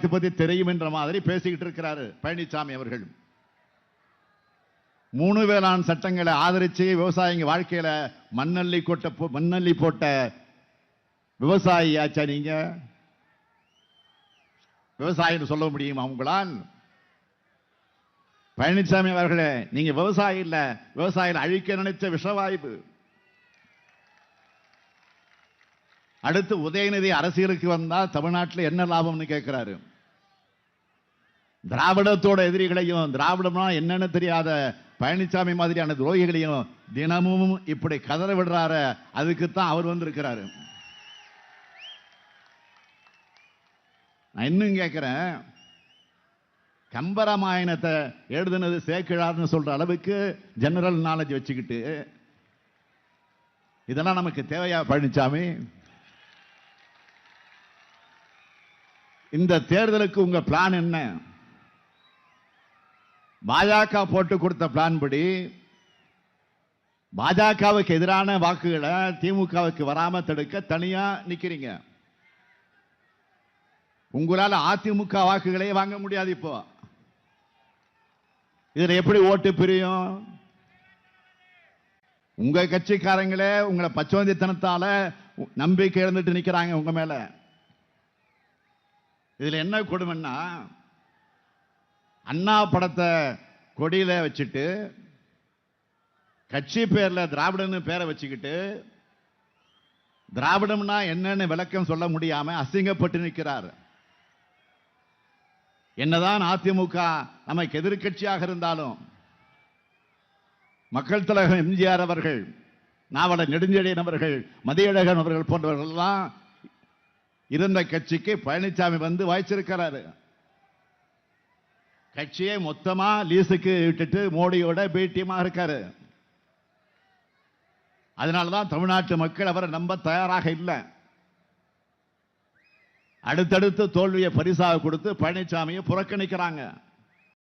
பத்தி தெரியும் என்ற மாதிரி பேசிக்கிட்டு இருக்கிறாரு பழனிசாமி அவர்கள். மூணு வேளாண் சட்டங்களை ஆதரிச்சு விவசாயிங்க வாழ்க்கையில மண்ணள்ளி கொட்ட மண்ணள்ளி போட்ட விவசாயி ஆச்சா நீங்க? விவசாயின்னு சொல்ல முடியுமா உங்களால்? பழனிசாமி அவர்களே நீங்க விவசாயி இல்ல விவசாயிகள் அழிக்க நினைச்ச விஷவாய்ப்பு. அடுத்து உதயநிதி அரசியலுக்கு வந்தால் தமிழ்நாட்டில் என்ன லாபம்னு கேட்குறாரு திராவிடத்தோட எதிரிகளையும் திராவிடம்னா என்னன்னு தெரியாத பழனிசாமி மாதிரியான துரோகிகளையும் தினமும் இப்படி கதற விடுறாரு. அதுக்குத்தான் அவர் வந்திருக்கிறாரு. நான் இன்னும் கேட்குறேன் கம்பராமாயணத்தை எழுதுனது சேக்கிழார்னு சொல்ற அளவுக்கு ஜெனரல் நாலேஜ் வச்சுக்கிட்டு இதெல்லாம் நமக்கு தேவையா பழனிசாமி இந்த தேர்தலுக்கு உங்க பிளான் என்ன? பாஜக போட்டு கொடுத்த பிளான் படி பாஜகவுக்கு எதிரான வாக்குகளை திமுகவுக்கு வராம தடுக்க தனியா நிக்கிறீங்க. உங்களால அதிமுக வாக்குகளே வாங்க முடியாது இப்போ. இதுல எப்படி ஓட்டு பிரியும்? உங்க கட்சிக்காரங்களே உங்களை பச்சோந்தித்தனத்தால நம்பிக்கை இழந்துட்டு நிக்கிறாங்க உங்க மேல. இதில் என்ன கொடுமைன்னா அண்ணா படத்தை கொடியில வச்சுட்டு கட்சி பேரில் திராவிடன்னு பேரை வச்சுக்கிட்டு திராவிடம்னா என்னன்னு விளக்கம் சொல்ல முடியாம அசிங்கப்பட்டு நிற்கிறார். என்னதான் அதிமுக நமக்கு எதிர்க்கட்சியாக இருந்தாலும் மக்கள் தலைவர் எம்ஜிஆர் அவர்கள் நாவல நெடுஞ்செழியன் அவர்கள் மதியழகன் அவர்கள் போன்றவர்கள் எல்லாம் இருந்த கட்சிக்கு பழனிசாமி வந்து வாய்ச்சிருக்கிறாரு. கட்சியை மொத்தமா லீஸுக்கு விட்டுட்டு மோடியோட பேட்டியமா இருக்காரு. அதனாலதான் தமிழ்நாட்டு மக்கள் அவரை நம்ப தயாராக இல்லை. அடுத்தடுத்து தோல்வியை பரிசாக கொடுத்து பழனிசாமியை புறக்கணிக்கிறாங்க.